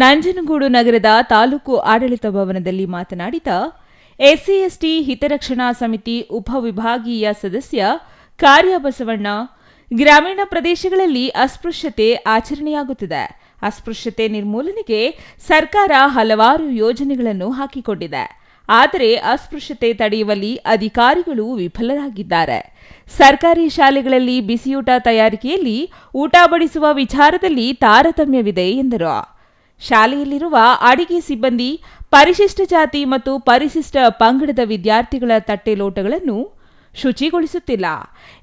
ನಂಜನಗೂಡು ನಗರದ ತಾಲೂಕು ಆಡಳಿತ ಭವನದಲ್ಲಿ ಮಾತನಾಡಿದ ಎಸ್ಸಿಎಸ್ಟಿ ಹಿತರಕ್ಷಣಾ ಸಮಿತಿ ಉಪವಿಭಾಗೀಯ ಸದಸ್ಯ ಕಾರ್ಯಬಸವಣ್ಣ, ಗ್ರಾಮೀಣ ಪ್ರದೇಶಗಳಲ್ಲಿ ಅಸ್ಪೃಶ್ಯತೆ ಆಚರಣೆಯಾಗುತ್ತಿದೆ. ಅಸ್ಪೃಶ್ಯತೆ ನಿರ್ಮೂಲನೆಗೆ ಸರ್ಕಾರ ಹಲವಾರು ಯೋಜನೆಗಳನ್ನು ಹಾಕಿಕೊಂಡಿದೆ. ಆದರೆ ಅಸ್ಪೃಶ್ಯತೆ ತಡೆಯುವಲ್ಲಿ ಅಧಿಕಾರಿಗಳು ವಿಫಲರಾಗಿದ್ದಾರೆ. ಸರ್ಕಾರಿ ಶಾಲೆಗಳಲ್ಲಿ ಬಿಸಿಯೂಟ ತಯಾರಿಕೆಯಲ್ಲಿ ಊಟ ಬಡಿಸುವ ವಿಚಾರದಲ್ಲಿ ತಾರತಮ್ಯವಿದೆ ಎಂದರು. ಶಾಲೆಯಲ್ಲಿರುವ ಅಡಿಗೆ ಸಿಬ್ಬಂದಿ ಪರಿಶಿಷ್ಟ ಜಾತಿ ಮತ್ತು ಪರಿಶಿಷ್ಟ ಪಂಗಡದ ವಿದ್ಯಾರ್ಥಿಗಳ ತಟ್ಟೆ ಲೋಟಗಳನ್ನು ಶುಚಿಗೊಳಿಸುತ್ತಿಲ್ಲ.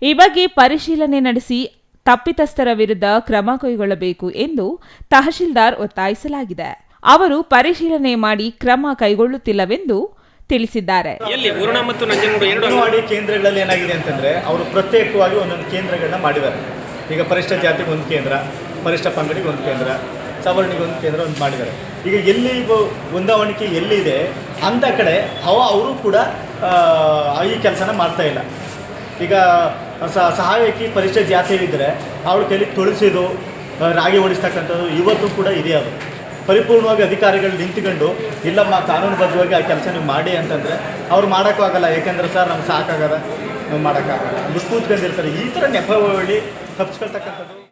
ಈ ಬಗ್ಗೆ ಪರಿಶೀಲನೆ ನಡೆಸಿ ತಪ್ಪಿತಸ್ಥರ ವಿರುದ್ಧ ಕ್ರಮ ಕೈಗೊಳ್ಳಬೇಕು ಎಂದು ತಹಶೀಲ್ದಾರ್ ಒತ್ತಾಯಿಸಲಾಗಿದೆ. ಅವರು ಪರಿಶೀಲನೆ ಮಾಡಿ ಕ್ರಮ ಕೈಗೊಳ್ಳುತ್ತಿಲ್ಲವೆಂದು ತಿಳಿಸಿದ್ದಾರೆ. ಎಲ್ಲಿ ವರುಣ ಮತ್ತು ನಂಜನಗೂಡು ಎರಡು ಅಂಗನವಾಡಿ ಕೇಂದ್ರಗಳಲ್ಲಿ ಏನಾಗಿದೆ ಅಂತಂದ್ರೆ ಅವರು ಪ್ರತ್ಯೇಕವಾಗಿ ಒಂದೊಂದು ಕೇಂದ್ರಗಳನ್ನ ಮಾಡಿದ್ದಾರೆ. ಈಗ ಪರಿಷ್ಠ ಜಾತಿಗೆ ಒಂದು ಕೇಂದ್ರ ಪರಿಷ್ಠ ಪಂಗಡಿಗೆ ಒಂದು ಕೇಂದ್ರ ಸವರ್ಣಿಗೆ ಒಂದು ಕೇಂದ್ರ ಒಂದು ಮಾಡಿದ್ದಾರೆ. ಈಗ ಎಲ್ಲಿ ಹೊಂದಾವಣಿಕೆ ಎಲ್ಲಿದೆ ಅಂಥ ಕಡೆ ಅವ ಅವರು ಕೂಡ ಈ ಕೆಲಸನ ಮಾಡ್ತಾ ಇಲ್ಲ. ಈಗ ಸಹಾಯಕಿ ಪರಿಷ್ಠ ಹೇಳಿದರೆ ಅವಳ ಕೈಲಿ ತುಳಸಿದು ರಾಗಿ ಓಡಿಸ್ತಕ್ಕಂಥದ್ದು ಇವತ್ತು ಕೂಡ ಇದೆ ಅದು. ಪರಿಪೂರ್ಣವಾಗಿ ಅಧಿಕಾರಿಗಳು ನಿಂತ್ಕೊಂಡು, ಇಲ್ಲಮ್ಮ ಕಾನೂನುಬದ್ಧವಾಗಿ ಆ ಕೆಲಸ ನೀವು ಮಾಡಿ ಅಂತಂದರೆ ಅವ್ರು ಮಾಡೋಕ್ಕಾಗಲ್ಲ, ಏಕೆಂದ್ರೆ ಸರ್ ನಮ್ಗೆ ಸಾಕಾಗದ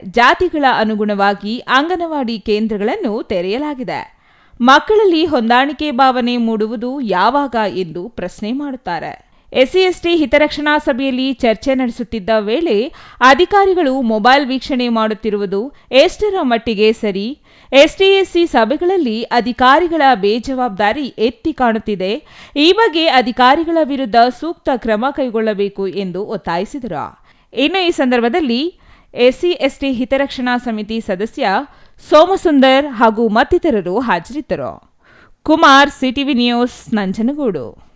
ಜಾತಿಗಳ ಅನುಗುಣವಾಗಿ ಅಂಗನವಾಡಿ ಕೇಂದ್ರಗಳನ್ನು ತೆರೆಯಲಾಗಿದೆ. ಮಕ್ಕಳಲ್ಲಿ ಹೊಂದಾಣಿಕೆ ಭಾವನೆ ಮೂಡುವುದು ಯಾವಾಗ ಎಂದು ಪ್ರಶ್ನೆ ಮಾಡುತ್ತಾರೆ. ಎಸ್ಸಿ ಎಸ್ಟಿ ಹಿತರಕ್ಷಣಾ ಸಭೆಯಲ್ಲಿ ಚರ್ಚೆ ನಡೆಸುತ್ತಿದ್ದ ವೇಳೆ ಅಧಿಕಾರಿಗಳು ಮೊಬೈಲ್ ವೀಕ್ಷಣೆ ಮಾಡುತ್ತಿರುವುದು ಎಷ್ಟರ ಮಟ್ಟಿಗೆ ಸರಿ? ಎಸ್ಟಿಎಸ್ಸಿ ಸಭೆಗಳಲ್ಲಿ ಅಧಿಕಾರಿಗಳ ಬೇಜವಾಬ್ದಾರಿ ಎತ್ತಿ ಕಾಣುತ್ತಿದೆ. ಈ ಬಗ್ಗೆ ಅಧಿಕಾರಿಗಳ ವಿರುದ್ಧ ಸೂಕ್ತ ಕ್ರಮ ಕೈಗೊಳ್ಳಬೇಕು ಎಂದು ಒತ್ತಾಯಿಸಿದರು. ಇನ್ನು ಈ ಸಂದರ್ಭದಲ್ಲಿ ಎಸ್ಸಿ ಎಸ್ಟಿ ಹಿತರಕ್ಷಣಾ ಸಮಿತಿ ಸದಸ್ಯ ಸೋಮಸುಂದರ್ ಹಾಗೂ ಮತ್ತಿತರರು ಹಾಜರಿದ್ದರು. Kumar, CTV news, Nanjangud.